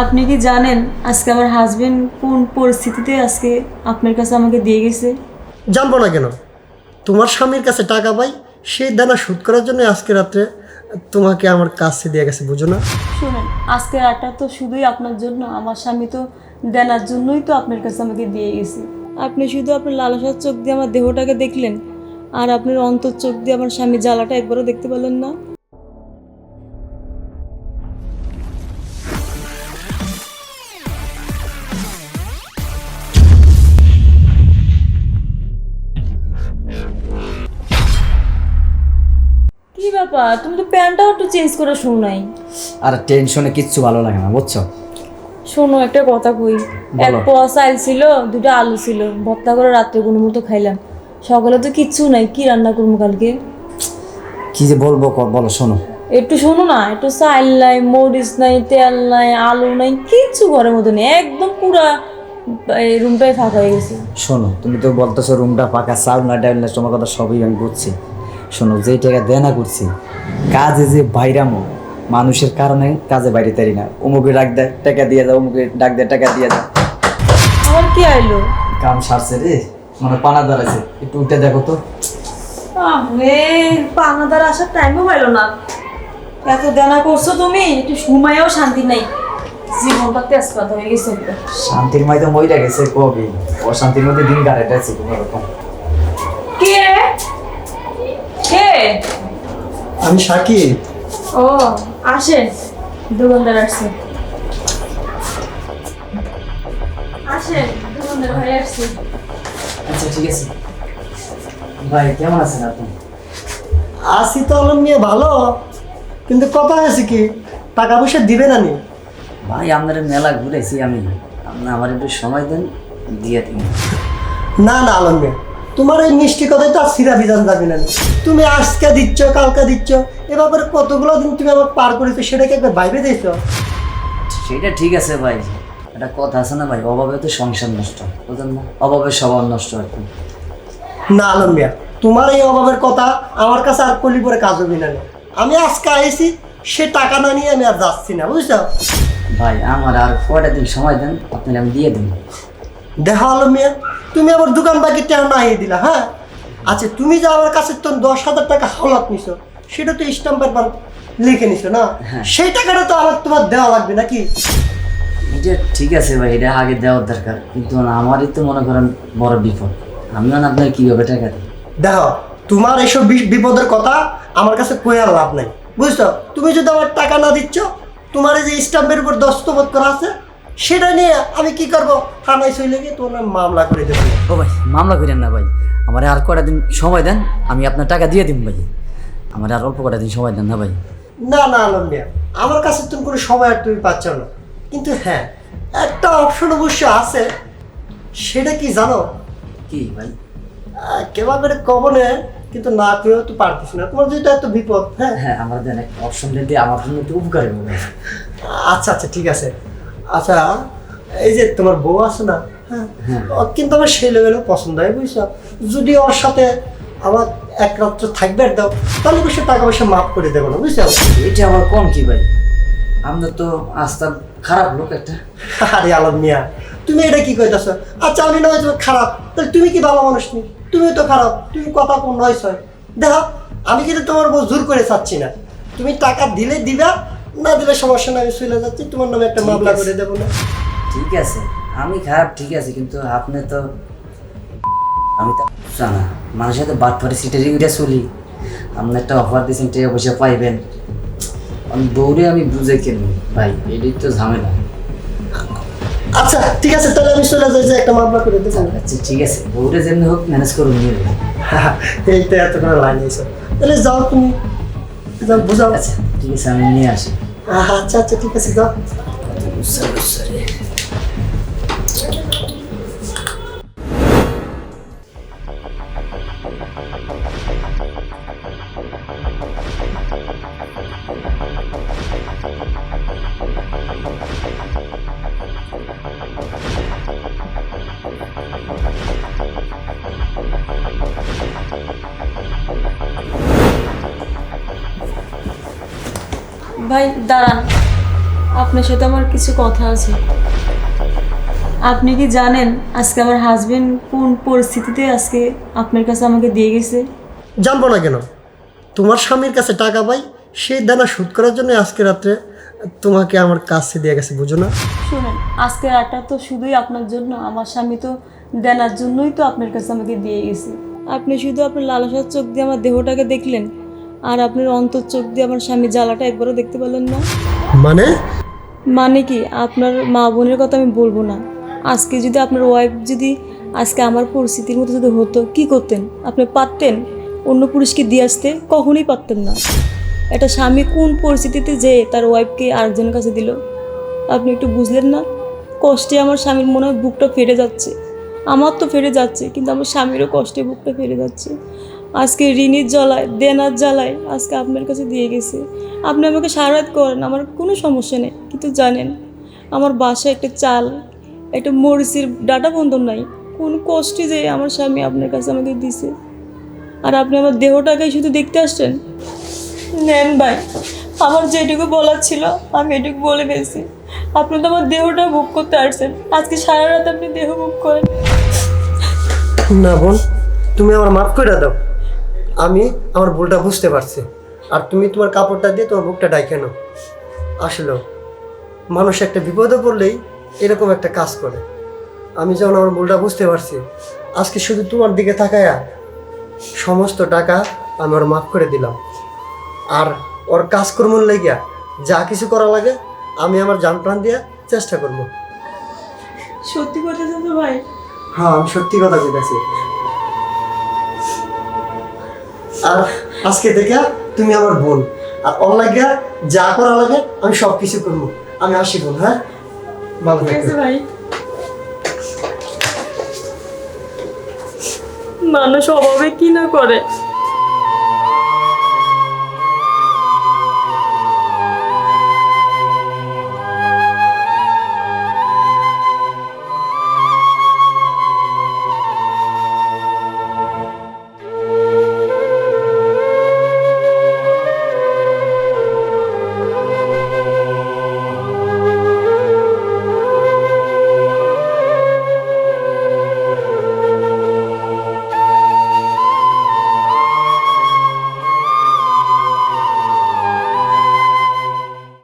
আপনি কি জানেন আজকে আমার হাজবেন্ড কোন পরিস্থিতিতে আজকে আপনার কাছে আমাকে দিয়ে গেছে? জানব না কেন? তোমার স্বামীর কাছে টাকা পাই সেই দানা শোধ করার জন্য আজকে রাত্রে তোমাকে আমার কাছে দিয়ে গেছে বুঝো না? শুনেন আজকে রাতটা তো শুধুই আপনার জন্য আমার স্বামী তো দেনার জন্যই তো আপনার কাছে আমাকে দিয়ে গেছে। আপনি শুধু আপনার লালসার চোখ দিয়ে আমার দেহটাকে দেখলেন আর আপনার অন্তর চোখ দিয়ে আমার স্বামী জ্বালাটা একবারও দেখতে পেলেন না। ব্যাপার তুমি তো প্যান্টটাও একটু চেঞ্জ করে শোনো নাই। আর টেনশনে কিচ্ছু ভালো লাগে না বুঝছ? শোনো একটা কথা কই। এক পোয়া চাল ছিল দুটো আলু ছিল ভর্তা করে রাত্রে কোনো মতো খাইলাম। সকালে তো কিচ্ছু নাই কি রান্না করব কালকে? কি যে বলব বলো শোনো। একটু শোনো না একটু চাল নাই মরিচ নাই তেল নাই আলু নাই কিচ্ছু ঘরের মতো নেই একদম পুরা এই রুমটাই ফাঁকা হয়ে গেছে। শোনো তুমি তো বলতেছো রুমটা ফাঁকা চাল না ডাল না তোমার কথা সবই আমি বুঝছি। শোনো যেই টাকা দেনা করছি কাজে যে বাইরামো মানুষের কারণে কাজে বাইরে তারি না। অমুকে ডাক দেয় টাকা দিয়ে দাও অমুকে ডাক দেয় টাকা দিয়ে দাও। আমার কি আইলো? কাম সারছে রে মানে পানা দাঁড়াছে একটু উঠে দেখো তো। আরে পানাদার আসার টাইমও পাইলো না। এত দেনা করছ তুমি একটু ঘুমায়ও শান্তি নাই। জীবনটা তেজপাত হয়ে গেছে শান্তির মাইতে মইরা গেছে কবি? অশান্তির মধ্যে দিন কাটাইতেছে কোনো রকম কে কে আমি সাকিব। ও আসেন। দোকানদার আসছে। আসেন দোকানদার ভাই আসছে। আচ্ছা ঠিক আছে। ভাই কেমন আছেন আপনি? আসি তো আলম নিয়ে ভালো কিন্তু কথা হয়েছে কি টাকা পয়সা দিবে না নি ভাই আপনার মেলা ঘুরেছি আমি। আপনি আমার একটু সময় দেন দিয়ে দিন। না না আলম তোমার এই মিষ্টি কথাই তো আর সিরা বিধান যাবে না। তুমি আজকে দিচ্ছ কালকে দিচ্ছ এ ব্যাপারে কতগুলো দিন তুমি আমার পার করেছ সেটাকে একবার বাইরে দিয়েছ? সেটা ঠিক আছে ভাই। একটা কথা আছে না ভাই অভাবে তো সংসার নষ্ট বুঝলেন না? অভাবে স্বভাব নষ্ট আর কি। না আলম মিয়া তোমার এই অভাবের কথা আমার কাছে আর কলি পরে কাজ হবে না। আমি আজকে আইছি সে টাকা না নিয়ে আমি আর যাচ্ছি না বুঝছ? ভাই আমার আর কয়টা দিন সময় দেন আপনার আমি দিয়ে দিন দেখা আলম মিয়া তুমি আমার দোকান বাকি টেন না দিলা হ্যাঁ? আচ্ছা তুমি যে আমার কাছে তো দশ হাজার টাকা হাওলাত নিছো সেটা তো স্টাম্প পেপার লিখে নিছো না? হ্যাঁ। সেই টাকাটা তো আমার তোমার দেওয়া লাগবে নাকি? এটা ঠিক আছে ভাই এটা আগে দেওয়ার দরকার কিন্তু আমারই তো মনে করেন বড় বিপদ। আমিও না আপনার কীভাবে টাকা দিই? দেখো তোমার এইসব বি- বিপদের কথা আমার কাছে কই আর লাভ নাই বুঝছ? তুমি যদি আমার টাকা না দিচ্ছ তোমার এই যে স্টাম্পের উপর দস্তখত করা আছে সেটা নিয়ে আমি কি করব? থানায় চলে গিয়ে তোমার মামলা করে দেবো। ও ভাই মামলা করেন না ভাই। আমার আর কটা দিন সময় দেন আমি আপনার টাকা দিয়ে দিন ভাই। আমার আর অল্প কটা দিন সময় দেন না ভাই। না না আলম মিয়া আমার কাছে তুমি কোনো সময় আর তুমি পাচ্ছ না। কিন্তু হ্যাঁ একটা অপশন অবশ্য আছে। সেটা কি জানো? কি ভাই? কেবা করে কবনে কিন্তু না করেও তো পারতিস না। তোমার যেটা এত বিপদ হ্যাঁ? হ্যাঁ আমার দেন একটা অপশন দিলে আমার জন্য একটু উপকার হবে। আচ্ছা আচ্ছা ঠিক আছে। আচ্ছা এই যে তোমার বউ আছে না হ্যাঁ? হ্যাঁ। কিন্তু আমার সেই লেভেলে পছন্দ হয় বুঝছ? যদি ওর সাথে আমার এক রাত্র থাকবে দাও তাহলে অবশ্য টাকা পয়সা মাফ করে দেবো না বুঝছ? এটা আবার কম কি ভাই? আপনার তো আস্থা খারাপ লোক একটা। আরে আলম মিয়া তুমি এটা কি কইতাছ? আচ্ছা আমি নয় খারাপ তাহলে তুমি কি ভালো মানুষ নি? তুমি তো খারাপ তুমি কথা কোন নয় দেখো আমি কিন্তু তোমার বউ জোর করে চাচ্ছি না। তুমি টাকা দিলে দিবা না দিলে সমস্যা না আমি চলে যাচ্ছি তোমার নামে একটা মামলা করে দেবো না। ঠিক আছে আমি খারাপ ঠিক আছে কিন্তু আপনি তো আমি তো জানা মানুষের সাথে বাদ পরে সিটারি উঠে চলি। আপনি একটা অফার দিয়েছেন টাকা পয়সা পাইবেন। আমি দৌড়ে আমি বুঝে কেন ভাই এটাই তো ঝামেলা। আচ্ছা ঠিক আছে তাহলে আমি চলে যাই যে একটা মামলা করে দেবো। আচ্ছা ঠিক আছে দৌড়ে যেমনি হোক ম্যানেজ করুন নিয়ে নেবেন। এইটা এত করে এসো। তাহলে যাও তুমি যাও বুঝাও। আচ্ছা ঠিক আছে আমি নিয়ে আসি। আচ্ছা আচ্ছা ঠিক আছে যাও বুঝতে পারছি ভাই দাঁড়ান। আপনার সাথে আমার কিছু কথা আছে। আপনি কি জানেন আজকে আমার হাজবেন্ড কোন পরিস্থিতিতে আজকে আপনার কাছে আমাকে দিয়ে গেছে? জানব না কেন? তোমার স্বামীর কাছে টাকা পাই সেই দানা শোধ করার জন্য আজকে রাত্রে তোমাকে আমার কাছে দিয়ে গেছে বুঝো না? শুনেন আজকে রাতটা তো শুধুই আপনার জন্য আমার স্বামী তো দেনার জন্যই তো আপনার কাছে আমাকে দিয়ে গেছে। আপনি শুধু আপনার লালসার চোখ দিয়ে আমার দেহটাকে দেখলেন আর আপনার অন্তর চোখ দিয়ে আমার স্বামী জ্বালাটা একবারও দেখতে পেলেন না। মানে? মানে কি? আপনার মা বোনের কথা আমি বলব না। আজকে যদি আপনার ওয়াইফ যদি আজকে আমার পরিস্থিতির মতো যদি হতো কি করতেন? আপনি পারতেন? অন্য পুরুষকে দিয়ে আসতে কখনোই পারতেন না। একটা স্বামী কোন পরিস্থিতিতে যে তার ওয়াইফকে আরেকজনের কাছে দিল? আপনি একটু বুঝলেন না? কষ্টে আমার স্বামীর মনে হয় বুকটা ফেটে যাচ্ছে। আমার তো ফেটে যাচ্ছে কিন্তু আমার স্বামীরও কষ্টে বুকটা ফেটে যাচ্ছে। আজকে ঋণের জ্বালায়, দেনার জ্বালায় আজকে আপনার কাছে দিয়ে গেছে। আপনি আমাকে সারাত করেন, আমার কোনো সমস্যা নেই, কিন্তু জানেন, আমার বাসায় একটা চাল, একটা মরিচের ডাটা বন্ধন নাই। কোন কষ্টে যে আমার স্বামী আপনার কাছে আমাকে দিছে। আর আপনি আমার দেহটাকে শুধু দেখতে আসছেন? নেন ভাই, আমার যেটুকু বলার ছিল, আমি এটুকু বলে ফেলছি। আপনি তো আমার দেহটা বুক করতে আসছেন। আজকে সারা রাত আপনি দেহ বুক করেন। না বোন, তুমি আমার মাফ করে দাও। আমি আমার ভুলটা বুঝতে পারছি। আর তুমি তোমার কাপড়টা দিয়ে তোমার বুকটা ডাইকে কেন আসলে মানুষ একটা বিপদে পড়লেই এরকম একটা কাজ করে। আমি যখন আমার ভুলটা বুঝতে পারছি আজকে শুধু তোমার দিকে তাকায়া সমস্ত টাকা আমি ওর মাফ করে দিলাম। আর ওর কাজকর্ম লেগিয়া যা কিছু করা লাগে আমি আমার জান প্রাণ দিয়া চেষ্টা করব। সত্যি তো ভাই? হ্যাঁ আমি সত্যি কথা বলেছি আর আজকে থেকে তুমি আমার বোন। আর ওর লাগিয়া যা করা লাগে আমি সব কিছু করব। আমি আসি বোন হ্যাঁ? ভালো থাকবে ভাই। মানুষ অভাবে কি না করে?